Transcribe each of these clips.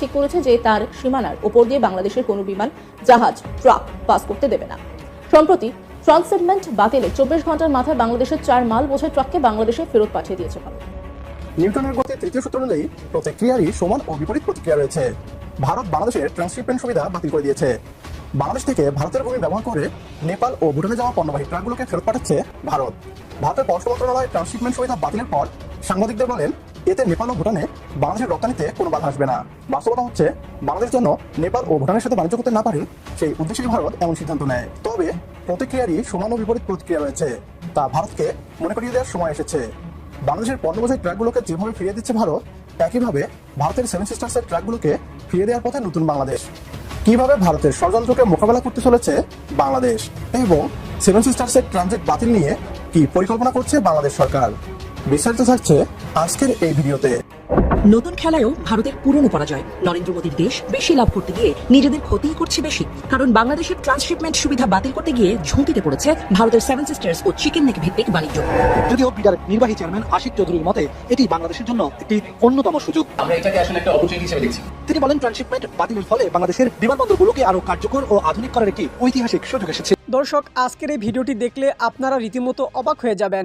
ঠিক করেছে যে তার সীমানার ওপর দিয়ে বাংলাদেশের কোনো বিমান, জাহাজ, ট্রাক পাস করতে দেবে না। সম্প্রতি ট্রান্সিটমেন্ট বাতিলে চব্বিশ ঘণ্টার মাথায় বাংলাদেশের চার মাল বোঝাই ট্রাককে বাংলাদেশে ফেরত পাঠিয়ে দিয়েছে ভারত। নিউটনের গতি তৃতীয় সূত্র অনুযায়ী প্রতিক্রিয়ারই সমান ও বিপরীত প্রতিক্রিয়া রয়েছে। ভারত বাংলাদেশের ট্রান্সশিপমেন্ট সুবিধা বাতিল করে দিয়েছে। বাংলাদেশ থেকে ভারতের ভূমি ব্যবহার করে নেপাল ও ভুটানে যাওয়া পণ্যবাহী ট্রাকগুলোকে ফেরত পাঠাচ্ছে ভারত। ভারতের পররাষ্ট্র মন্ত্রণালয় ট্রান্সশিপমেন্ট সুবিধা বাতিলের পর সাংবাদিকদের বলেন এতে নেপাল ও ভুটানে বাংলাদেশের রপ্তানিতে কোনো বাধা আসবে না। বাস্তবতা হচ্ছে বাংলাদেশ জন্য নেপাল ও ভুটানের সাথে বাণিজ্য করতে না পারে সেই উদ্দেশ্যে ভারত এমন সিদ্ধান্ত নেয়। তবে প্রতিক্রিয়ারই সমান বিপরীত প্রতিক্রিয়া রয়েছে, তা ভারতকে মনে করিয়ে দেওয়ার সময় এসেছে। বাংলাদেশের পণ্যবোঝাই ট্রাকগুলোকে যেভাবে ফিরিয়ে দিচ্ছে ভারত, একইভাবে ভারতের সেভেন সিস্টার্সের ট্রাকগুলোকে ফিরিয়ে দেওয়ার পথে নতুন বাংলাদেশ। কীভাবে ভারতের ষড়যন্ত্রকে মোকাবেলা করতে চলেছে বাংলাদেশ এবং সেভেন সিস্টার্সের ট্রানজিট বাতিল নিয়ে কি পরিকল্পনা করছে বাংলাদেশ সরকার? বিস্তারিত থাকছে আজকের এই ভিডিওতে। নতুন খেলায়ও ভারতের পুরনো পরাজয়। নরেন্দ্র মোদীর দেশ বেশি লাভ করতে গিয়ে নিজেদের ক্ষতি করছে বেশি। কারণ বাংলাদেশের ট্রান্সশিপমেন্ট সুবিধা বাতিল করতে গিয়ে ঝুঁকিতে পড়েছে ভারতের সেভেন সিস্টার্স ও চিকেন নেক ভিত্তিক বাণিজ্য। যদিও বিডার নির্বাহী চেয়ারম্যান আশিক চৌধুরীর মতে এটি বাংলাদেশের জন্য একটি অন্যতম সুযোগ। আমরা এটাকে আসলে একটা অপরচুনিটি হিসেবে দেখছি। তিনি বলেন ট্রান্সশিপমেন্ট বাতিলের ফলে বাংলাদেশের বিমানবন্দরগুলোকে আরও কার্যকর ও আধুনিক করার একটি ঐতিহাসিক সুযোগ এসেছে। দর্শক আজকের এই ভিডিওটি দেখলে আপনারা রীতিমতো অবাক হয়ে যাবেন।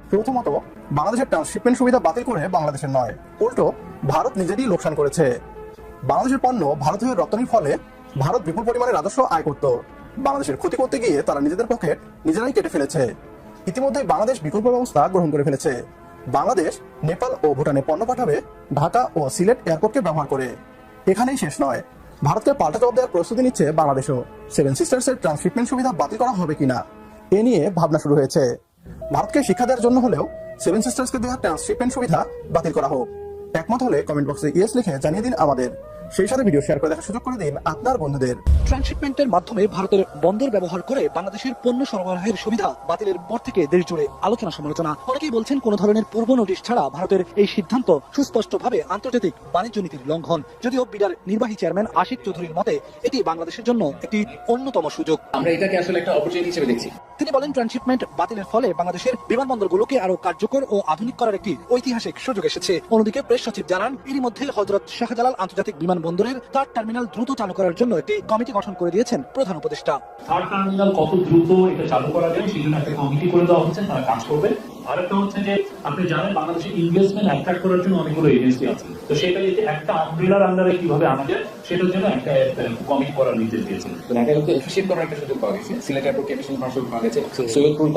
প্রথমত, বাংলাদেশের ট্রান্সশিপমেন্ট সুবিধা বাতিল করে বাংলাদেশের নয়। উল্টো, ভারত নিজেরই লোকসান করেছে। বাংলাদেশের পণ্য ভারত হয়ে রপ্তানির ফলে ভারত বিপুল পরিমাণে রাজস্ব আয় করত। বাংলাদেশের ক্ষতি করতে গিয়ে তারা নিজেদের পকেট নিজেরাই কেটে ফেলেছে। ইতিমধ্যে বাংলাদেশ বিকল্প ব্যবস্থা গ্রহণ করে ফেলেছে। বাংলাদেশ, নেপাল ও ভুটানে পণ্য পাঠাবে ঢাকা ও সিলেট এয়ারপোর্টকে ব্যবহার করে। এখানেই শেষ নয়। ভারতকে পাল্টা জবাব দেওয়ার প্রস্তুতি নিচ্ছে বাংলাদেশও। সেভেন সিস্টার্সের ট্রান্সশিপমেন্ট সুবিধা বাতিল করা হবে কিনা, এ নিয়ে ভাবনা শুরু হয়েছে। ভারতকে শিক্ষা দেওয়ার জন্য হলেও সেভেন সিস্টার্সকে দেওয়া ট্রান্সশিপমেন্ট সুবিধা বাতিল করা হোক। একমত হলে কমেন্ট বক্সে ইয়েস লিখে জানিয়ে দিন আমাদের। সেই সাথে ভিডিও শেয়ার করে দেখার সুযোগ করে দিন আপনার বন্ধুদের। ট্রান্সশিপমেন্টের মাধ্যমে ভারতের বন্দর ব্যবহার করে বাংলাদেশের পণ্য সরবরাহের সুবিধা বাতিলের পর থেকে দেশ জুড়ে আলোচনা সমালোচনা। অনেকেই বলছেন কোন ধরনের পূর্ব নোটিশ ছাড়া ভারতের এই সিদ্ধান্ত সুস্পষ্টভাবে আন্তর্জাতিক বাণিজ্য নীতির লঙ্ঘন। যদিও বিডার নির্বাহী চেয়ারম্যান আশিক চৌধুরীর মতে এটি বাংলাদেশের জন্য একটি অন্যতম সুযোগ। আমরা এটাকে আসলে একটা অপরচুনিটি হিসেবে দেখছি। তিনি বলেন ট্রান্সশিপমেন্ট বাতিলের ফলে বাংলাদেশের বিমানবন্দরগুলোকে আরও কার্যকর ও আধুনিক করার একটি ঐতিহাসিক সুযোগ এসেছে। অন্যদিকে প্রেস সচিব জানান এরই মধ্যে হজরত শাহজালাল আন্তর্জাতিক বিমানবন্দরের তার টার্মিনাল দ্রুত চালু করার জন্য একটি কমিটি গঠন করে দিয়েছেন প্রধান উপদেষ্টা। থার্ড টার্মিনাল কত দ্রুত এটা চালু করা যায়, সেই জন্য একটা কমিটি করে দেওয়া হচ্ছে, তারা কাজ করবে। আরেকটা হচ্ছে যে, আপনি জানেন বাংলাদেশে ইনভেস্টমেন্ট অ্যাট্রাক্ট করার জন্য অনেকগুলো এজেন্সি আছে। তো সেটা একটা আন্ডারে কীভাবে সেটার জন্য একটা কমিটি করার নির্দেশ এফিসিয়েন্ট করার একটা সুযোগ পাওয়া গেছে। সিলেট এফিসিয়েন্ট করার সুযোগ পাওয়া গেছে। সৈয়দপুর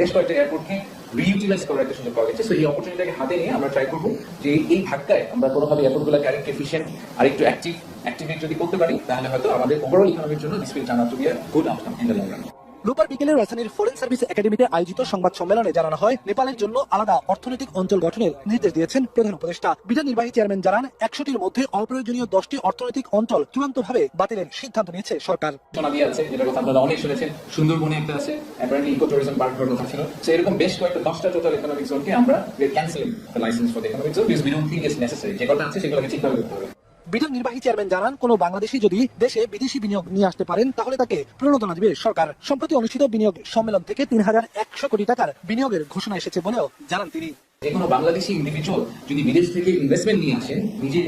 বেশ কয়েকটা এয়ারপোর্টকে রিইউটিলাইজ করার একটা সুযোগ পাওয়া গেছে। সো এই অপরচুনিটিটাকে হাতে নিয়ে আমরা ট্রাই করব যে এই ধাক্কায় আমরা কোনোভাবে এয়ারপোর্টগুলোকে আরেকটু এফিসিয়েন্ট আর একটু অ্যাক্টিভ অ্যাক্টিভেট যদি করতে পারি, তাহলে হয়তো আমাদের ওভারঅল ইকোনমির জন্য this will turn out to be a good outcome in the long run রোববার বিকেলে রাজধানীর ফরেন সার্ভিস একাডেমিতে আয়োজিত সংবাদ সম্মেলনে জানানো হয়, নেপালের জন্য আলাদা অর্থনৈতিক অঞ্চল গঠনের নির্দেশ দিয়েছেন প্রধান উপদেষ্টা। বিধান নির্বাহী চেয়ারম্যান জানান, একশোটির মধ্যে অপ্রয়োজনীয় দশটি অর্থনৈতিক অঞ্চল চূড়ান্তভাবে বাতিলের সিদ্ধান্ত নিয়েছে সরকার। সুন্দরবনে একটা আছে ইকো পার্ক করার কথা ছিল। সো এরকম বেশ কয়েকটা, দশটা টোটাল ইকোনমিক জোনকে আমরা cancelling licence for economic zone think it's necessary যে কথা আছে সেগুলোকে ঠিকভাবে করতে হবে। বিধান নির্বাহী চেয়ারম্যান জানান, কোনো বাংলাদেশি যদি দেশে বিদেশি বিনিয়োগ নিয়ে আসতে পারেন, তাহলে তাকে প্রণোদনা দিবে সরকার। সম্প্রতি অনুষ্ঠিত বিনিয়োগ সম্মেলন থেকে তিন হাজার একশো কোটি টাকার বিনিয়োগের ঘোষণা এসেছে বলেও জানান তিনি। যে কোনো বাংলাদেশি ইন্ডিভিজুয়াল যদি বিদেশ থেকে ইনভেস্টমেন্ট নিয়ে নিজে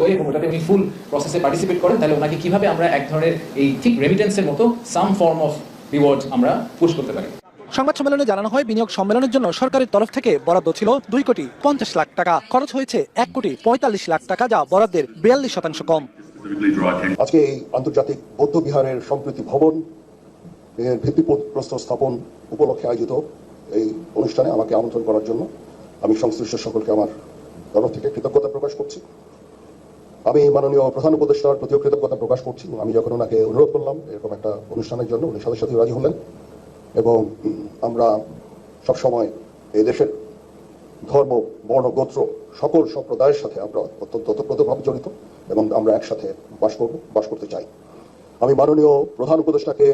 হয়ে এবং উনি ফুল প্রসেসে পার্টিসিপেট করেন, তাহলে ওনাকে কীভাবে আমরা এক ধরনের এই ঠিক রেমিটেন্সের মতো সাম ফর্ম অফ রিওয়ার্ড আমরা পুশ করতে পারি? সংবাদ সম্মেলনে জানানো হয়, বিনিয়োগ সম্মেলনের জন্য সরকারের তরফ থেকে বরাদ্দ ছিল দুই কোটি পঞ্চাশ লাখ টাকা। খরচ হয়েছে এক কোটি পঁয়তাল্লিশ লাখ টাকা, যা বরাদ্দের বিয়াল্লিশ শতাংশ কম। আজকে এই আন্তর্জাতিক বৌদ্ধ বিহারের সম্প্রীতি ভবন, এর ভিত্তিপ্রস্তর স্থাপন উপলক্ষে আয়োজিত এই অনুষ্ঠানে আমাকে আমন্ত্রণ করার জন্য আমি সংশ্লিষ্ট সকলকে আমার তরফ থেকে কৃতজ্ঞতা প্রকাশ করছি। আমি মাননীয় প্রধান উপদেষ্টার প্রতিও কৃতজ্ঞতা প্রকাশ করছি আমি যখন ওনাকে অনুরোধ করলাম এরকম একটা অনুষ্ঠানের জন্য, উনি সাথে সাথে রাজি হলেন। এবং আমরা সবসময় এই দেশের ধর্ম, বর্ণ, গোত্র সকল সম্প্রদায়ের সাথে আমরা অত্যন্ত ওতপ্রোতভাবে জড়িত এবং আমরা একসাথে বাস করব, বাস করতে চাই। আমি মাননীয় প্রধান উপদেষ্টাকে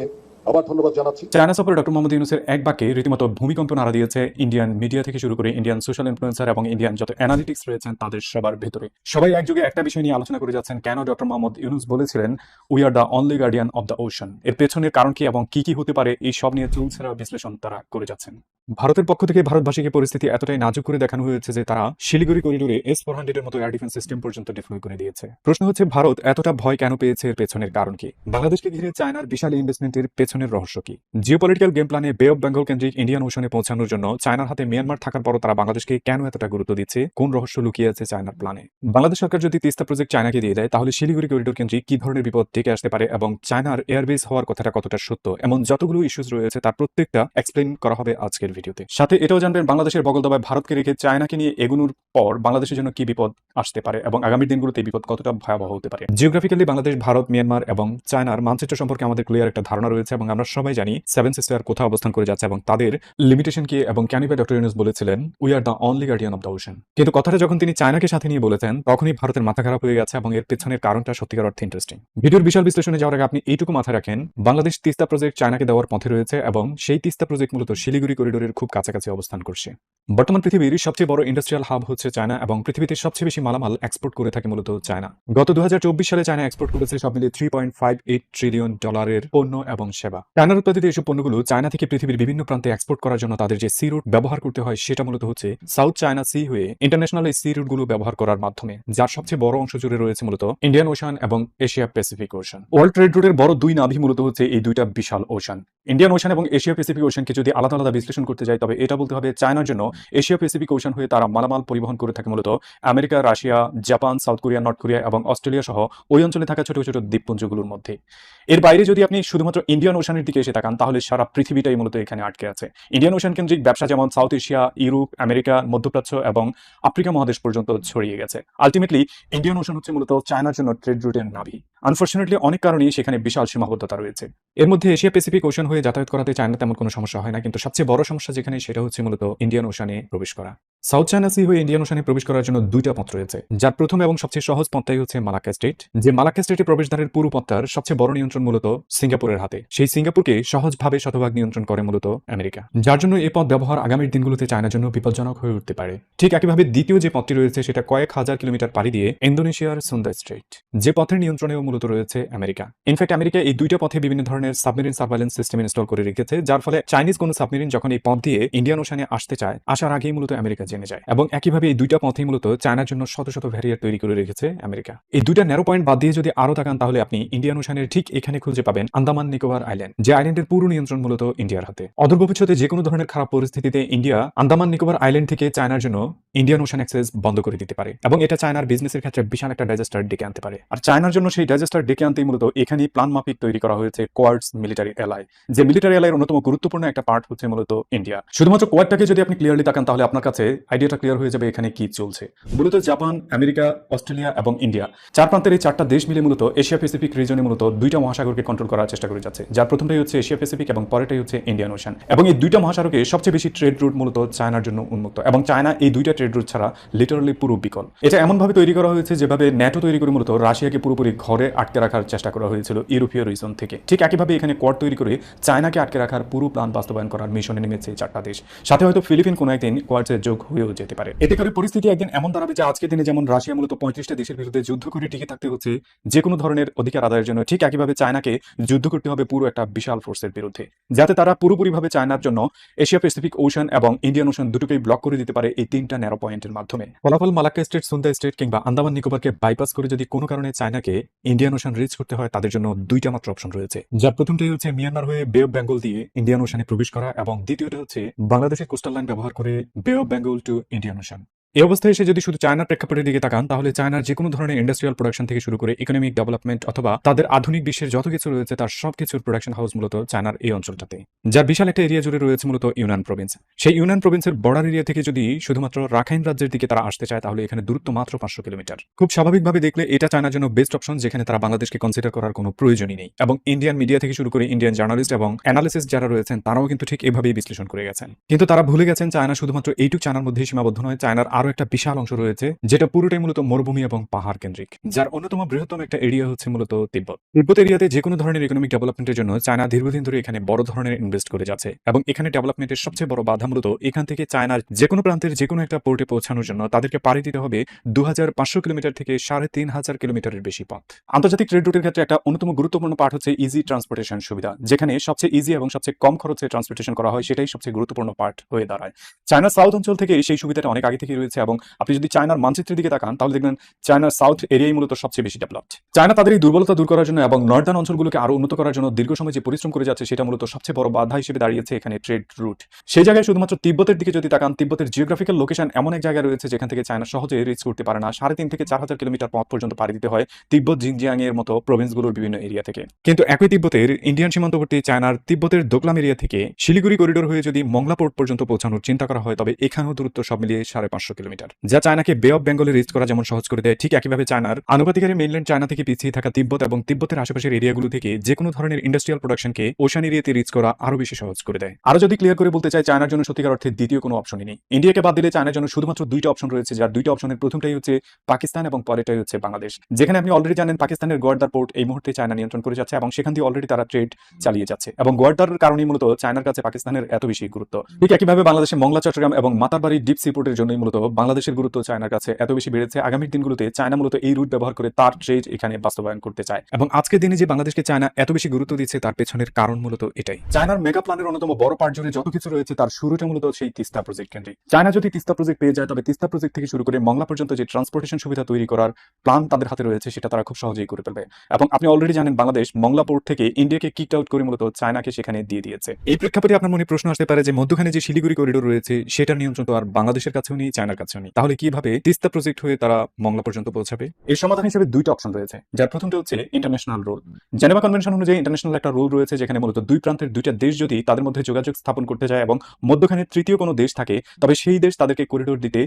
আবার ধন্যবাদ জানাচ্ছি। চায়না সফরে ডক্টর মোহাম্মদ ইউনুসের এক বাক্যে রীতিমতো ভূমিকম্প নাড়া দিয়েছে ইন্ডিয়ান মিডিয়া থেকে শুরু করে ইন্ডিয়ান সোশ্যাল ইনফ্লুয়েন্সার এবং ইন্ডিয়ান যত অ্যানালিটিক্স রয়েছেন তাদের সবার ভেতরে। সবাই একযোগে একটা বিষয় নিয়ে আলোচনা করে যাচ্ছেন, কেন ডক্টর মোহাম্মদ ইউনুস বলেছিলেন we are the only guardian of the ocean এর পেছনের কারণ কি এবং কি কি হতে পারে, এই সব নিয়ে চুলছেরা বিশ্লেষণ তারা করে যাচ্ছেন। ভারতের পক্ষ থেকে ভারতবাসীকে পরিস্থিতি এতটাই নাজুক করে দেখানো হয়েছে যে তারা শিলিগুড়ি করিডোরে এস ফোর হান্ড্রেডের মতো এয়ার ডিফেন্স সিস্টেম পর্যন্ত ডিপ্লয় করে দিয়েছে। প্রশ্ন হচ্ছে, ভারত এতটা ভয় কেন পেয়েছে? এর পেছনের কারণ কি? বাংলাদেশকে ঘিরে চায়নার বিশাল ইনভেস্টমেন্টের পেছনের রহস্য কি? জিওপলিটিক্যাল গেম প্ল্যানে বে অফ বেঙ্গল কেন্দ্রিক ইন্ডিয়ান ওশনে পৌঁছানোর জন্য চায়নার হাতে মিয়ানমার থাকার পরও তারা বাংলাদেশকে কেন এতটা গুরুত্ব দিচ্ছে? কোন রহস্য লুকিয়ে আছে চায়নার প্ল্যানে বাংলাদেশ সরকার যদি তিস্তা প্রজেক্ট চায়নাকে দিয়ে দেয়, তাহলে শিলিগুড়ি করিডোর কেন্দ্রিক কি ধরনের বিপদ ডেকে আসতে পারে এবং চায়নার এয়ারবেস হওয়ার কথাটা কতটা সত্য? এমন যতগুলো ইস্যুস রয়েছে, তার প্রত্যেকটা এক্সপ্লেন করা হবে আজকের ভিডিওতে সাথে এটাও জানবেন বাংলাদেশের বগল দাবায় ভারতকে রেখে চায়নাকে নিয়ে এগুনোর পর বাংলাদেশের জন্য কি বিপদ আসতে পারে এবং আগামী দিনগুলোতে বিপদ কতটা ভয়াবহ হতে পারে? জিওগ্রাফিক্যালি বাংলাদেশ, ভারত মিয়ানমার এবং চায়নার মানচিত্র সম্পর্কে আমাদের ক্লিয়ার একটা ধারণা রয়েছে এবং আমরা সবাই জানি সেভেন সিস্টার কোথাও অবস্থান করে যাচ্ছে এবং তাদের লিমিটেশন কি এবং ক্যানিপা ডক্টর ইউনুস বলেছিলেন? We are the only guardian of the ocean কিন্তু কথাটা যখন তিনি চায়নাকে সাথে নিয়ে বলেছেন, তখনই ভারতের মাথা খারাপ হয়ে গেছে এবং এর পেছনের কারণটা সত্যিকার অর্থে ইন্টারেস্টিং ভিডিওর বিশাল বিশ্লেষণে যাওয়ার আগে আপনি এইটুকু মাথায় রাখেন, বাংলাদেশ তিস্তা প্রজেক্ট চায়নাকে দেওয়ার পথে রয়েছে এবং সেই তিস্তা প্রজেক্ট মূলত শিলিগুড়ি করিডোরের খুব কাছাকাছি অবস্থান করছে। বর্তমান পৃথিবীর সবচেয়ে বড় ইন্ডাস্ট্রিয়াল হাব হচ্ছে চায়না এবং পৃথিবীতে সবচেয়ে বেশি মালামাল এক্সপোর্ট করে থাকে মূলত চায়না। গত দু হাজার চব্বিশ সালে চায়না এক্সপোর্ট করেছে সব মিলিয়ে three point five eight trillion ডলারের পণ্য এবং সেবা চায়নার উৎপাদিত এসব পণ্যগুলো চায়না থেকে পৃথিবীর বিভিন্ন প্রান্তে এক্সপোর্ট করার জন্য তাদের যে সি রুট ব্যবহার করতে হয় সেটা মূলত হচ্ছে সাউথ চায়না সি হয়ে ইন্টারন্যাশনাল এই সি রুটগুলো ব্যবহার করার মাধ্যমে, যার সবচেয়ে বড় অংশ জুড়ে রয়েছে মূলত ইন্ডিয়ান ওশান এবং Asia Pacific Ocean world trade রুটের বড় দুই নাভি মূলত হচ্ছে এই দুইটা বিশাল ওশান ইন্ডিয়ান ওশান এবং এশিয়া প্যাসিফিক ওশানকে যদি আলাদা আলাদা বিশ্লেষণ করতে যাই, তবে এটা বলতে হবে চায়নার জন্য এশিয়া প্যাসিফিক ওশান হয়ে তারা মালামাল পরিবহন করে থাকে মূলত। America, Russia, Japan South Korea North Korea এবং অস্ট্রেলিয়া সহ ওই অঞ্চলে থাকা ছোট ছোট দ্বীপপুঞ্জগুলোর মধ্যে। এর বাইরে যদি আপনি শুধুমাত্র ইন্ডিয়ান ওশানের দিকে এসে তাকান, তাহলে সারা পৃথিবীটাই মূলত এখানে আটকে আছে। ইন্ডিয়ান ওশান কেন্দ্রিক ব্যবসা যেমন সাউথ এশিয়া ইউরোপ আমেরিকা মধ্যপ্রাচ্য এবং আফ্রিকা মহাদেশ পর্যন্ত ছড়িয়ে গেছে। আলটিমেটলি ইন্ডিয়ান ওশান হচ্ছে মূলত চায়নার জন্য ট্রেড রুটের নাভি। আনফর্চুনেটলি অনেক কারণেই সেখানে বিশাল সীমাবদ্ধতা রয়েছে। এর মধ্যে এশিয়া প্যাসিফিক ওশান যাতায়াত করাতে চায় না তেমন কোনো সমস্যা হয় না। কিন্তু সবচেয়ে বড় সমস্যা যেখানে, সেটা হচ্ছে মূলত ইন্ডিয়ান ওশানে প্রবেশ করা। সাউথ চায়না সি হয়ে ইন্ডিয়ান ওশানে প্রবেশ করার জন্য দুইটা পথ রয়েছে। যার প্রথম এবং সবচেয়ে সহজ পথটাই হচ্ছে মালাক্কা স্টেট, যে মালাক্কা স্টেটে প্রবেশদ্বারের পুরো পথটার সবচেয়ে বড় নিয়ন্ত্রণ মূলত সিঙ্গাপুরের হাতে। সেই সিঙ্গাপুরকে সহজভাবে শতভাগ নিয়ন্ত্রণ করে মূলত আমেরিকা। যার জন্য এই পথ ব্যবহার আগামীর দিনগুলোতে চায়নার জন্য বিপজ্জনক হয়ে উঠতে পারে। ঠিক একইভাবে দ্বিতীয় যে পথটি রয়েছে সেটা কয়েক হাজার কিলোমিটার পাড়ি দিয়ে ইন্দোনেশিয়ার সুন্দর স্ট্রেট। যে পথের নিয়ন্ত্রণেও মূলত রয়েছে আমেরিকা। ইনফ্যাক্ট আমেরিকা এই দুইটা পথে বিভিন্ন ধরনের সাবমেরিন সার্ভাইলেন্স সিস্টেম ইনস্টল করে রেখেছে, যার ফলে চাইনিজ কোনো সাবমেরিন যখন এই পথ দিয়ে ইন্ডিয়ান ওশানে আসতে চায়, আসার আগেই মূলত আমেরিকা জেনে যায়। এবং একইভাবে এই দুইটা পথেই মূলত চায়নার জন্য শত শত ভ্যারিয়ার তৈরি করে রেখেছে আমেরিকা। এই দুইটা ন্যারো পয়েন্ট বাদ দিয়ে যদি আরও তাকান, তাহলে আপনি ইন্ডিয়ান ওশানের ঠিক এখানে খুঁজে পাবেন আন্দামান নিকোবর আইল্যান্ড যে আইল্যান্ডের পুরো নিয়ন্ত্রণ মূলত ইন্ডিয়ার হাতে। অদূর ভবিষ্যতে যে কোনো ধরনের খারাপ পরিস্থিতিতে ইন্ডিয়া আন্দামান নিকোবর আইল্যান্ড থেকে চায়নার জন্য ইন্ডিয়ান ওশান অ্যাক্সেস বন্ধ করে দিতে পারে। এবং এটা চায়নার বিজনেসের ক্ষেত্রে বিশাল একটা ডাইজাস্টার ডেকে আনতে পারে। আর চায়নার জন্য সেই ডাইজাস্টার ডেকে আনতেই মূলত এখানে প্ল্যান মাফিক তৈরি করা হয়েছে কোয়ার্ডস মিলিটারি এলাই যে মিলিটারি এলাইয়ের অন্যতম গুরুত্বপূর্ণ একটা পার্ট হচ্ছে মূলত ইন্ডিয়া। শুধুমাত্র কোয়াডটাকে যদি আপনি ক্লিয়ারলি তাকান, তাহলে আপনার কাছে আইডিয়াটা ক্লিয়ার হয়ে যাবে এখানে কি চলছে। মূলত জাপান, আমেরিকা, অস্ট্রেলিয়া এবং ইন্ডিয়া। চার প্রান্তের এই চারটা দেশ মিলে মূলত এশিয়া প্যাসিফিক রিজনে মূলত দুইটা মহাসাগরকে কন্ট্রোল করার চেষ্টা করে যাচ্ছে। যার প্রথমটাই হচ্ছে এশিয়া প্যাসিফিক এবং পরেরটাই হচ্ছে ইন্ডিয়ান ওশান এবং এই দুইটা মহাসাগরকে সবচেয়ে বেশি ট্রেড রুট মূলত চায়নার জন্য উন্মুক্ত। এবং চায়না এই দুইটা ট্রেড রুট ছাড়া লিটারালি পুরো বিকল। এটা এমনভাবে তৈরি করা হয়েছে যেভাবে ন্যাটো তৈরি করে মূলত রাশিয়াকে পুরোপুরি ঘরে আটকে রাখার চেষ্টা করা হয়েছিল ইউরোপীয় রিজন থেকে। ঠিক একইভাবে এখানে কোয়াড তৈরি করে চায়নাকে আটকে রাখার পুরো প্ল্যান বাস্তবায়ন করার মিশনে নেমেছে চারটা দেশ। সাথে হয়তো ফিলিপিন কোনো একদিন কোয়াডসে যোগ হয়েও যেতে পারে। এতে করে পরিস্থিতি একদিন এমন দাঁড়াবে যে আজকের দিনে যেমন রাশিয়া মূলত পঁয়ত্রিশটা দেশের বিরুদ্ধে যুদ্ধ করে টিকে থাকতে হচ্ছে, যে কোনো ধরনের অধিকার আদায়ের জন্য ঠিক একইভাবে চায়নাকে যুদ্ধ করতে হবে পুরো একটা বিশাল ফোর্সের বিরুদ্ধে। যাতে তারা পুরোপুরিভাবে চায়নার জন্য এশিয়া প্যাসিফিক ওশান এবং ইন্ডিয়ান ওশান দুটোকেই ব্লক করে দিতে পারে এই তিনটা ন্যারো পয়েন্টের মাধ্যমে। ফলাফল মালাক্কা স্টেট সুন্দা স্টেট কিংবা আন্দামান নিকোবরকে বাইপাস করে যদি কোনো কারণে চায়নাকে ইন্ডিয়ান ওশান রিচ করতে হয়, তাদের জন্য দুইটা মাত্র অপশন রয়েছে। যার প্রথমটাই হচ্ছে মিয়ানমার হয়ে বে অফ বেঙ্গল দিয়ে ইন্ডিয়ান ওশানে প্রবেশ করা এবং দ্বিতীয়টা হচ্ছে বাংলাদেশের কোস্টাল লাইন ব্যবহার করে Bay of Bengal to Indian Ocean এই অবস্থায় এসে যদি শুধু চায়নার প্রেক্ষাপটের দিকে তাকান, তাহলে চায়নার যে কোনো ধরনের ইন্ডাস্ট্রিয়াল প্রোডাকশন থেকে শুরু করে ইকোনমিক ডেভেলপমেন্ট অথবা তাদের আধুনিক বিশ্বের যত কিছু রয়েছে, তার সব কিছুর প্রোডাকশন হাউস মূলত চায়নার এই অঞ্চলটাতে। যার বিশাল একটা এরিয়া জুড়ে রয়েছে মূলত ইউনান প্রভিন্স সেই ইউনান প্রভিন্সের বর্ডার এরিয়া থেকে যদি শুধুমাত্র রাখাইন রাজ্যের দিকে তারা আসতে চায়, তাহলে এখানে দূরত্ব মাত্র পাঁচশো কিলোমিটার। খুব স্বাভাবিকভাবে দেখলে এটা চায়নার জন্য বেস্ট অপশন যেখানে তারা বাংলাদেশকে কনসিডার করার কোনো প্রয়োজনই নেই। এবং ইন্ডিয়ান মিডিয়া থেকে শুরু করে ইন্ডিয়ান জার্নালিস্ট এবং অ্যানালিসিস যারা রয়েছেন, তারাও কিন্তু ঠিক এভাবেই বিশ্লেষণ করে গেছেন। কিন্তু তারা ভুলে গেছেন, চায়না শুধুমাত্র এইটুক চায়নার মধ্যেই সীমাবদ্ধ নয়, চায়নার আরও আরও একটা বিশাল অংশ রয়েছে, যেটা পুরোটাই মূলত মরুভূমি এবং পাহাড় কেন্দ্রিক, যার অন্যতম বৃহত্তম একটা এরিয়া হচ্ছে মূলত তিব্বত। তিব্বত এরিয়াতে যে কোনো ধরনের ইকোনমিক ডেভেলপমেন্টের জন্য চায়না দীর্ঘদিন ধরে এখানে বড় ধরনের ইনভেস্ট করে যাচ্ছে এবং এখানে ডেভেলপমেন্টের সবচেয়ে বড় বাধা মূলত এখান থেকে চায়নার যে কোনো প্রান্তের যে কোনো একটা পোর্টে পৌঁছানোর জন্য তাদেরকে পাড়ি দিতে হবে দু হাজার পাঁচশো কিলোমিটার থেকে সাড়ে তিন হাজার কিলোমিটারের বেশি পথ। আন্তর্জাতিক ট্রেড রুটের ক্ষেত্রে একটা অন্যতম গুরুত্বপূর্ণ পার্ট হচ্ছে ইজি ট্রান্সপোর্টেশন সুবিধা, যেখানে সবচেয়ে ইজি এবং সবচেয়ে কম খরচে ট্রান্সপোর্টেশন করা হয় সেটাই সবচেয়ে গুরুত্বপূর্ণ পার্ট হয়ে দাঁড়ায়। চায়না সাউথ অঞ্চল থেকে সেই সুবিধাটা অনেক আগে থেকে এবং আপনি যদি চায়নার মানচিত্রের দিকে তাকান, তাহলে দেখবেন চায়নার সাউথ এরিয়াই মূলত সবচেয়ে বেশি ডেভেলপড। চায়না তাদের এই দুর্বলতা দূর করার জন্য এবং নর্দার্ন অঞ্চলগুলোকে আরও উন্নত করার জন্য দীর্ঘ সময় যে পরিশ্রম করে যাচ্ছে, সেটা মূলত সবচেয়ে বড় বাধা হিসেবে দাঁড়িয়েছে এখানে ট্রেড রুট। সেই জায়গায় শুধুমাত্র তিব্বতের দিকে যদি তাকান, তিব্বতের জিওগ্রাফিক্যাল লোকেশন এমন এক জায়গায় রয়েছে যেখান থেকে চায়না সহজে রিচ করতে পারে না। সাড়ে তিন থেকে চার হাজার কিলোমিটার পথ পর্যন্ত পাড়ি দিতে হয় তিব্বত, জিনজিয়াং এর মতো প্রভিন্সগুলোর বিভিন্ন এরিয়া থেকে। কিন্তু একই তিব্বতের ইন্ডিয়ান সীমান্তবর্তী চায়নার তিব্বতের দোকলাম এরিয়া থেকে শিলিগুড়ি করিডোর হয়ে যদি মংলা পোর্ট পর্যন্ত পৌঁছানোর চিন্তা করা হয়, তবে এখানেও দূরত্ব সব মিলিয়ে সাড়ে পাঁচশো কিলোমিটার। যা চায়নাকে বে অফ বেঙ্গলে রিচ করা যেমন সহজ করে দেয়, ঠিক একইভাবে চায়নার আনুপাতিকারে মেইনল্যান্ড চায়না থেকে পিছিয়ে থাকা তিব্বত এবং তিব্বতের আশেপাশের এরিয়াগুলো থেকে যে কোনো ধরনের ইন্ডাস্ট্রিয়াল প্রোডাকশনকে ওশান এরিয়াতে রিচ করা আরও বেশি সহজ করে দেয়। আরও যদি ক্লিয়ার করে বলতে চাই, চায়নার জন্য সত্যিকার অর্থে দ্বিতীয় কোনো অপশনই নেই। ইন্ডিয়াকে বাদ দিলে চায়নার জন্য শুধুমাত্র দুইটা অপশন রয়েছে, যার দুইটা অপশনের প্রথমটাই হচ্ছে পাকিস্তান এবং পরেরটাই হচ্ছে বাংলাদেশ। যেখানে আপনি অলরেডি জানেন পাকিস্তানের গোয়ার্দার পোর্ট এই মুহূর্তে চায়না নিয়ন্ত্রণ করে যাচ্ছে এবং সেখান দিয়ে অলরেডি তারা ট্রেড চালিয়ে যাচ্ছে। এবং গোয়ার্দার কারণে মূলত চায়নার কাছে পাকিস্তানের এত বেশি গুরুত্ব। ঠিক একইভাবে বাংলাদেশে মংলা, চট্টগ্রাম এবং মাতারবাড়ি ডিপ সি পোর্টের জন্যই মূলত বাংলাদেশের গুরুত্ব চায়নার কাছে এত বেশি বেড়েছে আগামী দিনগুলোতে চায়না মূলত এই রুট ব্যবহার করে তার ট্রেড এখানে বাস্তবায়ন করতে চায়। এবং আজকের দিনে যে বাংলাদেশকে চায়না এত বেশি গুরুত্ব দিচ্ছে, তার পেছনের কারণ মূলত এটাই। চায়নার মেগা প্ল্যানের অন্যতম বড় পার্ট জুড়ে যত কিছু রয়েছে, তার শুরুটা মূলত সেই তিস্তা প্রজেক্ট কেন্দ্রিক। চায়না যদি তিস্তা প্রজেক্ট পেয়ে যায়, তবে তিস্তা প্রজেক্ট থেকে শুরু করে মংলা পর্যন্ত যে ট্রান্সপোর্টেশন সুবিধা তৈরি করার প্ল্যান তাদের হাতে রয়েছে, সেটা তারা খুব সহজেই করে ফেলবে। এবং আপনি অলরেডি জানেন, বাংলাদেশ মংলা পোর্ট থেকে ইন্ডিয়াকে কিক আউট করে মূলত চায়নাকে সেখানে দিয়ে দিয়েছে। এই প্রেক্ষাপটে আপনার মনে প্রশ্ন আসতে পারে যে, মধ্যখানে যে শিলিগুড়ি করিডোর রয়েছে, সেটার নিয়ন্ত্রণ তো আর বাংলাদেশের কাছেও নেই, চায়নার কাছেও নেই তাহলে কীভাবে তিস্তা প্রজেক্ট হয়ে তারা মংলা পর্যন্ত পৌঁছাবে? এর সমাধান হিসেবে দুইটা অপশন রয়েছে। যার প্রথমটা হচ্ছে ইন্টারন্যাশনাল রোল জেনেভা কনভেনশন অনুযায়ী ইন্টারন্যাশনাল একটা রোল রয়েছে যেখানে মূলত দুই প্রান্তের দুইটা দেশ যদি তাদের মধ্যে যোগাযোগ স্থাপন করতে যায় এবং মধ্যখানে তৃতীয় কোনো দেশ থাকে, তবে সেই দেশ তাদেরকে করিডোর দিতে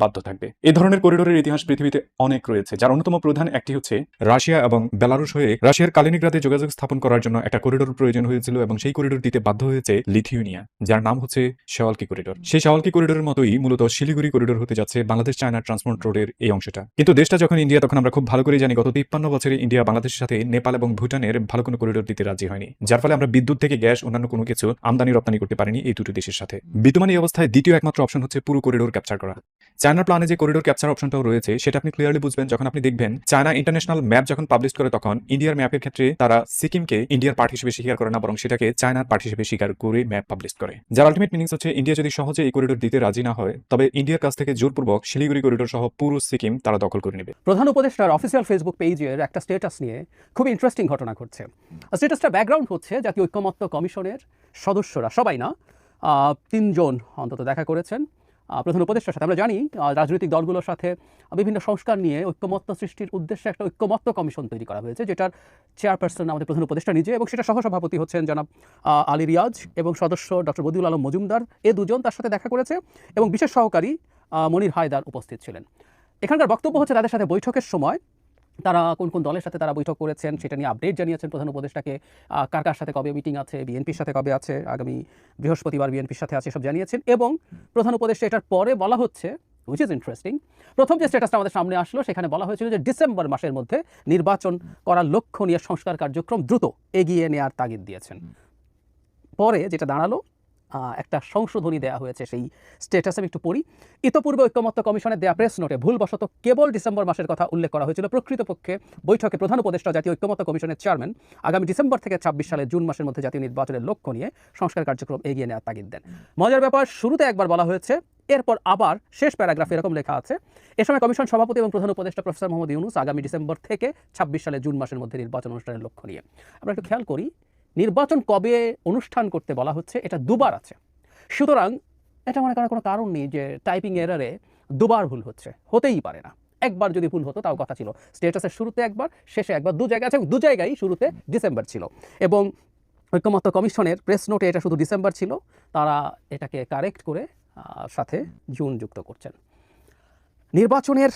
বাধ্য থাকবে। এই ধরনের করিডোরের ইতিহাস পৃথিবীতে অনেক রয়েছে, যার অন্যতম প্রধান একটি হচ্ছে রাশিয়া এবং বেলারুশ হয়ে রাশিয়ার কালিনিগ্রাদে যোগাযোগ স্থাপন করার জন্য একটা করিডোর প্রয়োজন হয়েছিল এবং সেই করিডোর দিতে বাধ্য হয়েছে লিথিউনিয়া, যার নাম হচ্ছে শেওয়ালকি করিডোর। সেই শেওয়ালকি করিডোরের মতোই মূলত শিলিগুড়ি করিডোর হতে যাচ্ছে বাংলাদেশ চায়না ট্রান্সপোর্ট রোডের এই অংশটা। কিন্তু দেশটা যখন ইন্ডিয়া, তখন আমরা খুব ভালো করে জানি গত তিপ্পান্ন বছরে ইন্ডিয়া বাংলাদেশের সাথে নেপাল এবং ভুটানের ভালো কোনো করিডোর দিতে রাজি হয়নি, যার ফলে আমরা বিদ্যুৎ থেকে গ্যাস, অন্যান্য কোনো কিছু আমদানি রপ্তানি করতে পারিনি এই দুটো দেশের সাথে। বিদ্যমান এই অবস্থায় দ্বিতীয় একমাত্র অপশন হচ্ছে পুরো করিডোর ক্যাপচার করা। চায়নার প্ল্যানে যে করিডোর ক্যাপচার অপশনটাও রয়েছে, সেটা আপনি ক্লিয়ারলি বুঝবেন যখন আপনি দেখবেন। চায়না ইন্টারন্যাশনাল ম্যাপ যখন পাবলিশ করে তখন ইন্ডিয়ার ম্যাপের ক্ষেত্রে তারা সিকিমকে ইন্ডিয়ার পার্ট হিসেবে স্বীকার করে না, বরং সেটাকে চায়নার পার্ট হিসেবে স্বীকার করে ম্যাপ পাবলিশ করে। যার আলটিমেট মিনিংস হচ্ছে ইন্ডিয়া যদি সহজে এই করিডোর দিতে রাজি না হয়, তবে ইন্ডিয়ার কাছ থেকে জোরপূর্বক শিলিগুড়ি করিডোর সহ পুরো সিকিম তারা দখল করে নেবে। প্রধান উপদেষ্টার অফিসিয়াল ফেসবুক পেজের একটা স্টেটাস নিয়ে খুব ইন্টারেস্টিং ঘটনা ঘটছে। স্টেটাসটার ব্যাকগ্রাউন্ড হচ্ছে, জাতীয় ঐক্যমত্য কমিশনের সদস্যরা, সবাই না তিনজন অন্তত দেখা করেছেন। প্রধান উপদেষ্টার সাথে। আমরা জানি রাজনৈতিক দলগুলোর সাথে বিভিন্ন সংস্কার নিয়ে ঐক্যমত্য সৃষ্টির উদ্দেশ্যে একটা ঐক্যমত্য কমিশন তৈরি করা হয়েছে, যেটার চেয়ারপারসন আমাদের প্রধান উপদেষ্টা নিজে এবং সেটা সহসভাপতি হচ্ছেন জনাব আলী রিয়াজ এবং সদস্য ডক্টর বদিউল আলম মজুমদার। এ দুজন তার সাথে দেখা করেছে এবং বিশেষ সহকারী মনির হায়দার উপস্থিত ছিলেন। এখানকার বক্তব্য হচ্ছে তাদের সাথে বৈঠকের সময়। তারা কোন কোন দলের সাথে তারা বৈঠক করেছেন সেটা নিয়ে আপডেট জানিয়েছেন প্রধান উপদেষ্টাকে। কার কার সাথে কবে মিটিং আছে বিএনপির সাথে কবে আছে, আগামী বৃহস্পতিবার বিএনপির সাথে আছে সব জানিয়েছেন। এবং প্রধান উপদেষ্টা এটার পরে বলা হচ্ছে উইচ ইজ ইন্টারেস্টিং প্রথম যে স্ট্যাটাসটা আমাদের সামনে আসলো, সেখানে বলা হয়েছিল যে ডিসেম্বর মাসের মধ্যে নির্বাচন করার লক্ষ্য নিয়ে সংস্কার কার্যক্রম দ্রুত এগিয়ে নেওয়ার তাগিদ দিয়েছেন। পরে যেটা দাঁড়াল একটা সংশোধনী দেওয়া হয়েছে সেই স্টেটাস আমি একটু পড়ি। ইতপূর্বে ঐক্যমত্য কমিশনের দেওয়া প্রেস নোটে ভুলবশত কেবল ডিসেম্বর মাসের কথা উল্লেখ করা হয়েছিল। প্রকৃতপক্ষে বৈঠকে প্রধান উপদেষ্টা জাতীয় ঐক্যমত্য কমিশনের চেয়ারম্যান আগামী ডিসেম্বর থেকে ছাব্বিশ সালে জুন মাসের মধ্যে জাতীয় নির্বাচনের লক্ষ্য নিয়ে সংস্কার কার্যক্রম এগিয়ে নেওয়ার তাগিদ দেন। মজার ব্যাপার, শুরুতে একবার বলা হয়েছে, এরপর আবার শেষ প্যারাগ্রাফে এরকম লেখা আছে। এ সময় কমিশন সভাপতি এবং প্রধান উপদেষ্টা প্রফেসর মোহাম্মদ ইউনুস আগামী ডিসেম্বর থেকে ছাব্বিশ সালে জুন মাসের মধ্যে নির্বাচন অনুষ্ঠানের লক্ষ্য নিয়ে। আমরা একটু খেয়াল করি নির্বাচন কবে অনুষ্ঠান করতে বলা হচ্ছে, এটা দুবার আছে। সুতরাং এটা মনে করার কোনো কারণ নেই যে টাইপিং এরারে দুবার ভুল হচ্ছে। হতেই পারে না। একবার যদি ভুল হতো, তাও কথা ছিল। স্টেটাসের শুরুতে একবার, শেষে একবার দু জায়গায় আছে দু জায়গায় শুরুতে ডিসেম্বর ছিল। এবং ঐক্যমত্য কমিশনের প্রেস নোটে এটা শুধু ডিসেম্বর ছিল। তারা এটাকে কারেক্ট করে সাথে জুন যুক্ত করছেন। নির্বাচনের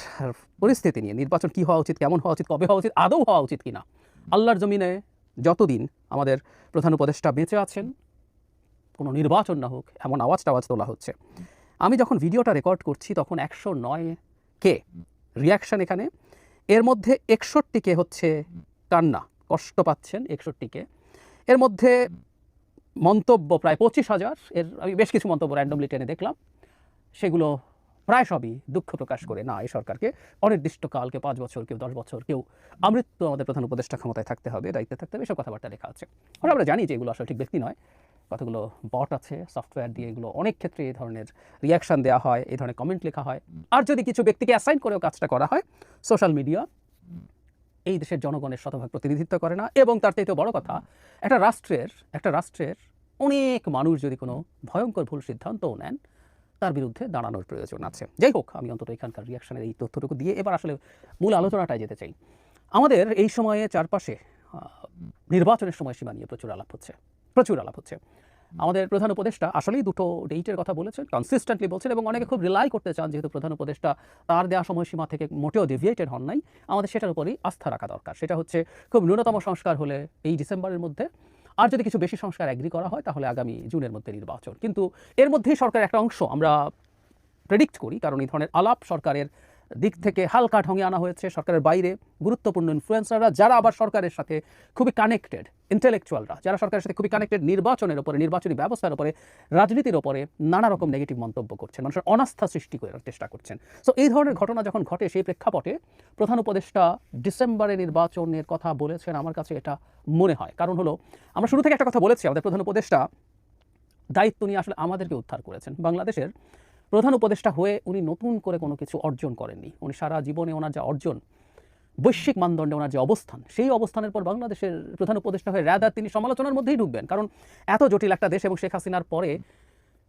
পরিস্থিতি নিয়ে, নির্বাচন কি হওয়া উচিত, কেমন হওয়া উচিত, কবে হওয়া উচিত, আদৌ হওয়া উচিত কিনা? আল্লাহর জমিনে যতদিন আমাদের প্রধান উপদেষ্টা বেঁচে আছেন, কোনো নির্বাচন না হোক, এমন আওয়াজ টাওয়াজ তোলা হচ্ছে। আমি যখন ভিডিওটা রেকর্ড করছি, তখন একশো নয় কে রিয়াকশন এখানে। এর মধ্যে একষট্টি কে হচ্ছে কান্না, কষ্ট পাচ্ছেন একষট্টি কে। এর মধ্যে মন্তব্য প্রায় পঁচিশ হাজার। এর আমি বেশ কিছু মন্তব্য র্যান্ডমলি টেনে দেখলাম। সেগুলো প্রায় সবই দুঃখ প্রকাশ করে না এই সরকারকে। অনির্দিষ্টকালকে পাঁচ বছর কেউ দশ বছর কেউ আমৃত্যু আমাদের প্রধান উপদেষ্টা ক্ষমতায় থাকতে হবে, দায়িত্বে থাকতে হবে, এসব কথাবার্তা লেখা আছে। আর আমরা জানি যে এগুলো আসলে ঠিক ব্যক্তি নয়। কতগুলো বট আছে সফটওয়্যার দিয়ে এগুলো অনেক ক্ষেত্রে এই ধরনের রিয়াকশন দেওয়া হয়, এই ধরনের কমেন্ট লেখা হয়। আর যদি কিছু ব্যক্তিকে অ্যাসাইন করেও কাজটা করা হয় সোশ্যাল মিডিয়া এই দেশের জনগণের শতভাগ প্রতিনিধিত্ব করে না। এবং তার চাইতেও বড় কথা, একটা রাষ্ট্রের একটা রাষ্ট্রের অনেক মানুষ যদি কোনো ভয়ঙ্কর ভুল সিদ্ধান্তও নেন তার বিরুদ্ধে দাঁড়ানোর প্রয়োজন আছে। যাই হোক, আমি অন্তত এখানকার রিয়াকশনের এই তথ্যটুকু দিয়ে এবার আসলে মূল আলোচনাটায় যেতে চাই। আমাদের এই সময়ে চারপাশে নির্বাচনের সময়সীমা নিয়ে প্রচুর আলাপ হচ্ছে, প্রচুর আলাপ হচ্ছে। আমাদের প্রধান উপদেষ্টা আসলেই দুটো ডেটের কথা বলেছেন কনসিস্টেন্টলি বলছেন এবং অনেকে খুব রিলাই করতে চান, যেহেতু প্রধান উপদেষ্টা তার দেওয়া সময়সীমা থেকে মোটেও ডেভিয়েটেড হন নাই। আমাদের সেটার উপরই আস্থা রাখা দরকার। সেটা হচ্ছে খুব ন্যূনতম সংস্কার হলে এই ডিসেম্বরের মধ্যে আর যদি কিছু বেশি সংস্কার অ্যাগ্রি করা হয়, তাহলে আগামী জুনের মধ্যে নির্বাচন। কিন্তু এর মধ্যেই সরকারের একটা অংশ আমরা প্রেডিক্ট করি, কারণ এই ধরনের আলাপ সরকারের দিক থেকে হালকা ঢঙে আনা হয়েছে। সরকারের বাইরে গুরুত্বপূর্ণ ইনফ্লুয়েন্সাররা যারা আবার সরকারের সাথে খুবই কানেক্টেড ইন্টেলেকচুয়ালরা যারা সরকারের সাথে খুবই কানেক্টেড নির্বাচনের ওপরে, নির্বাচনী ব্যবস্থার উপরে রাজনীতির ওপরে নানা রকম নেগেটিভ মন্তব্য করছেন। মানুষের অনাস্থা সৃষ্টি করার চেষ্টা করছেন। সো এই ধরনের ঘটনা যখন ঘটে, সেই প্রেক্ষাপটে প্রধান উপদেষ্টা ডিসেম্বরে নির্বাচনের কথা বলেছেন। আমার কাছে এটা মনে হয়। কারণ হলো, আমরা শুরু থেকে একটা কথা বলেছি, আমাদের প্রধান উপদেষ্টা দায়িত্ব নিয়ে আসলে আমাদেরকে উদ্ধার করেছেন। বাংলাদেশের প্রধান উপদেষ্টা হয়ে উনি নতুন করে কোনো কিছু অর্জন করেননি। উনি সারা জীবনে ওনার যা অর্জন, বৈশ্বিক মানদণ্ডে ওনার যে অবস্থান, সেই অবস্থানের পর বাংলাদেশের প্রধান উপদেষ্টা হয়ে রাদার তিনি সমালোচনার মধ্যেই ঢুকবেন। কারণ এত জটিল একটা দেশ এবং শেখ হাসিনার পরে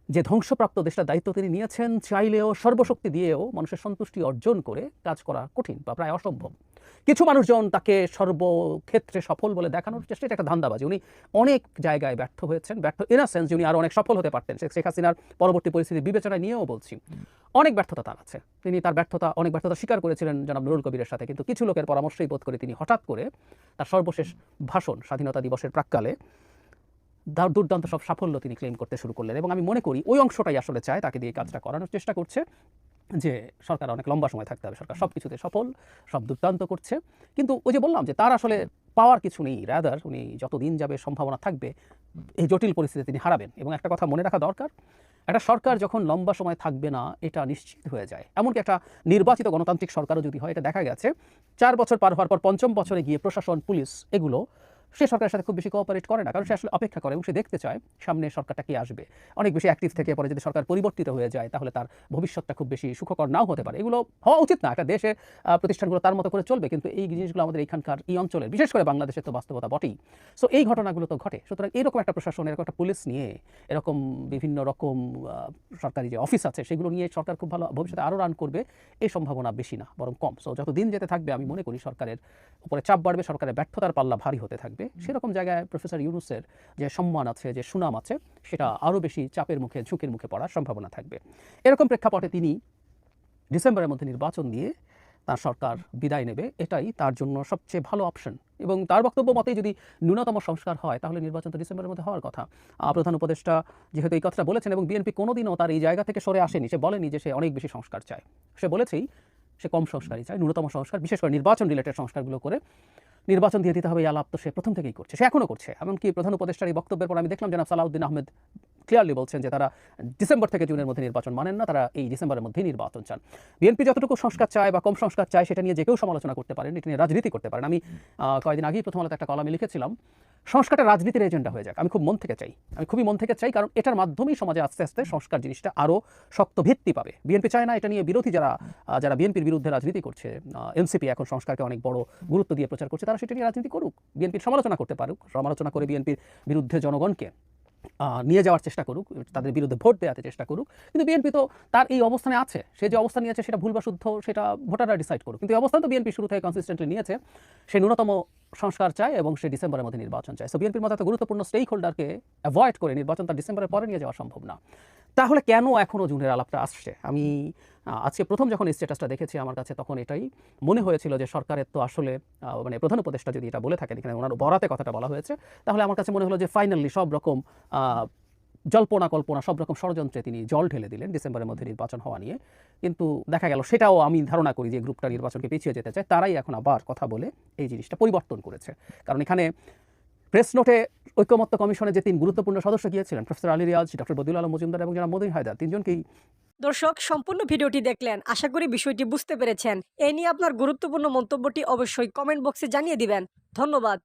যে ধ্বংসপ্রাপ্ত দেশটার দায়িত্ব তিনি নিয়েছেন, চাইলেও সর্বশক্তি দিয়েও মানুষের সন্তুষ্টি অর্জন করে কাজ করা কঠিন বা প্রায় অসম্ভব। কিছু মানুষজন তাকে সর্বক্ষেত্রে সফল বলে দেখানোর চেষ্টা, এটা একটা ধান্দাবাজি। উনি অনেক জায়গায় ব্যর্থ হয়েছেন, ব্যর্থ ইন সেন্স উনি আরও অনেক সফল হতে পারতেন। শেখ হাসিনার পরবর্তী পরিস্থিতি বিবেচনায় নিয়েও বলছি। অনেক ব্যর্থতা তার আছে। তিনি তার ব্যর্থতা, অনেক ব্যর্থতা স্বীকার করেছিলেন জনাব নুরুল কবিরের সাথে, কিন্তু কিছু লোকের পরামর্শই বোধ করে তিনি হঠাৎ করে তার সর্বশেষ ভাষণ, স্বাধীনতা দিবসের প্রাককালে দুর্দান্ত সব সাফল্য তিনি ক্লেম করতে শুরু করলেন। এবং আমি মনে করি ওই অংশটাই আসলে চায়, তাকে দিয়ে কাজটা করানোর চেষ্টা করছে। যে সরকার অনেক লম্বা সময় থাকতে হবে, সরকার সব কিছুতে সফল, সব দুর্দান্ত করছে। কিন্তু ওই যে বললাম যে তার আসলে পাওয়ার কিছু নেই রাদার উনি যতদিন যাবে সম্ভাবনা থাকবে, এই জটিল পরিস্থিতিতে তিনি হারাবেন। এবং একটা কথা মনে রাখা দরকার, একটা সরকার যখন লম্বা সময় থাকবে না, এটা নিশ্চিত হয়ে যায়। এমনকি একটা নির্বাচিত গণতান্ত্রিক সরকারও যদি হয়, এটা দেখা গেছে, চার বছর পার হওয়ার পর পঞ্চম বছরে গিয়ে প্রশাসন, পুলিশ, এগুলো সে সরকারের সাথে খুব বেশি কোঅপারেট করে না কারণ সে আসলে অপেক্ষা করে এবং সে দেখতে চায় সামনে সরকারটা কি আসবে। অনেক বেশি অ্যাক্টিভ থেকে পরে যদি সরকার পরিবর্তিত হয়ে যায় তাহলে তার ভবিষ্যৎটা খুব বেশি সুখকর নাও হতে পারে। এগুলো হওয়া উচিত না একটা আহ, প্রতিষ্ঠানগুলো তার মতো করে চলবে কিন্তু এই জিনিসগুলো আমাদের এখানকার এই অঞ্চলের বিশেষ করে বাংলাদেশের তো বাস্তবতা বটেই। সো এই ঘটনাগুলো তো ঘটে। সুতরাং এরকম একটা প্রশাসন এরকম একটা পুলিশ নিয়ে এরকম বিভিন্ন রকম সরকারি যে অফিস আছে সেগুলো নিয়ে সরকার খুব ভালো ভবিষ্যতে আরও রান করবে এই সম্ভাবনা বেশি না বরং কম। সো যত দিন যেতে থাকবে আমি মনে করি সরকারের উপরে চাপ বাড়বে সরকারের ব্যর্থতার পাল্লা ভারী হতে থাকবে। সেরকম জায়গায় প্রফেসর ইউনুসের যে সম্মান আছে যে সুনাম আছে সেটা আরও বেশি চাপের মুখে ঝুঁকির মুখে পড়ার সম্ভাবনা থাকবে। এরকম প্রেক্ষাপটে তিনি ডিসেম্বরের মধ্যে নির্বাচন দিয়ে তার সরকার বিদায় নেবে এটাই তার জন্য সবচেয়ে ভালো অপশন এবং তার বক্তব্য মতেই যদি ন্যূনতম সংস্কার হয় তাহলে নির্বাচন তো ডিসেম্বরের মধ্যে হওয়ার কথা। প্রধান উপদেষ্টা যেহেতু এই কথাটা বলেছেন এবং বিএনপি কোনোদিনও তার এই জায়গা থেকে সরে আসেনি সে বলেনি যে সে অনেক বেশি সংস্কার চায়। সে বলেছেই সে কম সংস্কারই চায় ন্যূনতম সংস্কার বিশেষ করে নির্বাচন রিলেটেড সংস্কারগুলো করে। নির্বাচন দিয়ে দিতে হবে আলাপ তো সে প্রথম থেকেই করছে, সে এখনও করছে। এমনকি প্রধান উপদেষ্টার এই বক্তব্যের পর আমি দেখলাম, জনাব সালাউদ্দিন আহমেদ ক্লিয়ারলি বলছেন যে তারা ডিসেম্বর থেকে জুনের মধ্যে নির্বাচন মানেন না, তারা এই ডিসেম্বরের মধ্যেই নির্বাচন চান। বিএনপি যতটুকু সংস্কার চায় বা কম সংস্কার চায়, সেটা নিয়ে যে কেউ সমালোচনা করতে পারেন, এটা নিয়ে রাজনীতি করতে পারেন। আমি কয়েকদিন আগেই প্রথম আলোতে একটা কলামে লিখেছিলাম সংস্কারটা রাজনীতির এজেন্ডা হয়ে যাক। আমি খুব মন থেকে চাই। আমি খুবই মন থেকে চাই, কারণ এটার মাধ্যমেই সমাজে আস্তে আস্তে সংস্কার জিনিসটা আরও শক্ত ভিত্তি পাবে। বিএনপি চায় না এটা নিয়ে বিরোধী যারা যারা বিএনপির বিরুদ্ধে রাজনীতি করছে এনসিপি এখন সংস্কারকে অনেক বড় গুরুত্ব দিয়ে প্রচার করছে, তারা সেটা নিয়ে রাজনীতি করুক। বিএনপির সমালোচনা করতে পারুক। সমালোচনা করে বিএনপির বিরুদ্ধে জনগণকে নিয়ে যাওয়ার চেষ্টা করুক, তাদের বিরুদ্ধে ভোট দেওয়াতে চেষ্টা করুক। কিন্তু বিএনপি তো তার এই অবস্থানে আছে। সে যে অবস্থান নিয়েছে সেটা ভুল বা শুদ্ধ, সেটা ভোটাররা ডিসাইড করুক। কিন্তু এই অবস্থান তো বিএনপি শুরু থেকে কনসিস্টেন্টলি নিয়েছে। সে ন্যূনতম সংস্কার চায় এবং সে ডিসেম্বরের মধ্যে নির্বাচন চায়। সো বিএনপির মতো এত গুরুত্বপূর্ণ স্টেক হোল্ডারকে অ্যাভয়েড করে নির্বাচন তার ডিসেম্বরের পরে নিয়ে যাওয়া সম্ভব না। তাহলে কেন এখনও জুনের আলাপটা আসছে? আমি আজকে প্রথম যখন স্ট্যাটাসটা দেখেছি আমার কাছে, তখন এটাই মনে হয়েছিল যে সরকারের তো আসলে মানে প্রধান উপদেষ্টা যদি এটা বলে থাকেন, এখানে ওনার বরাতে কথাটা বলা হয়েছে, তাহলে আমার কাছে মনে হলো যে ফাইনালি সব রকম জল্পনা কল্পনা, সব রকম ষড়যন্ত্রে তিনি জল ঢেলে দিলেন ডিসেম্বরের মধ্যে নির্বাচন হওয়া নিয়ে। কিন্তু দেখা গেল সেটাও আমি ধারণা করি যে গ্রুপটা নির্বাচনকে পিছিয়ে যেতে চায়, তারাই এখন আবার কথা বলে এই জিনিসটা পরিবর্তন করেছে। কারণ এখানে প্রেস নোটে ঐক্যমত্য কমিশনের যে তিন গুরুত্বপূর্ণ সদস্য গিয়েছিলেন, প্রফেসর আলী রিয়াজ, ডক্টর বদিউল আলম মজুমদার এবং জনাব মদিন হায়দার, তিনজনকেই দর্শক, সম্পূর্ণ ভিডিওটি দেখলেন। আশা করি বিষয়টি বুঝতে পেরেছেন। এ নিয়ে আপনার গুরুত্বপূর্ণ মন্তব্যটি অবশ্যই কমেন্ট বক্সে জানিয়ে দিবেন। ধন্যবাদ।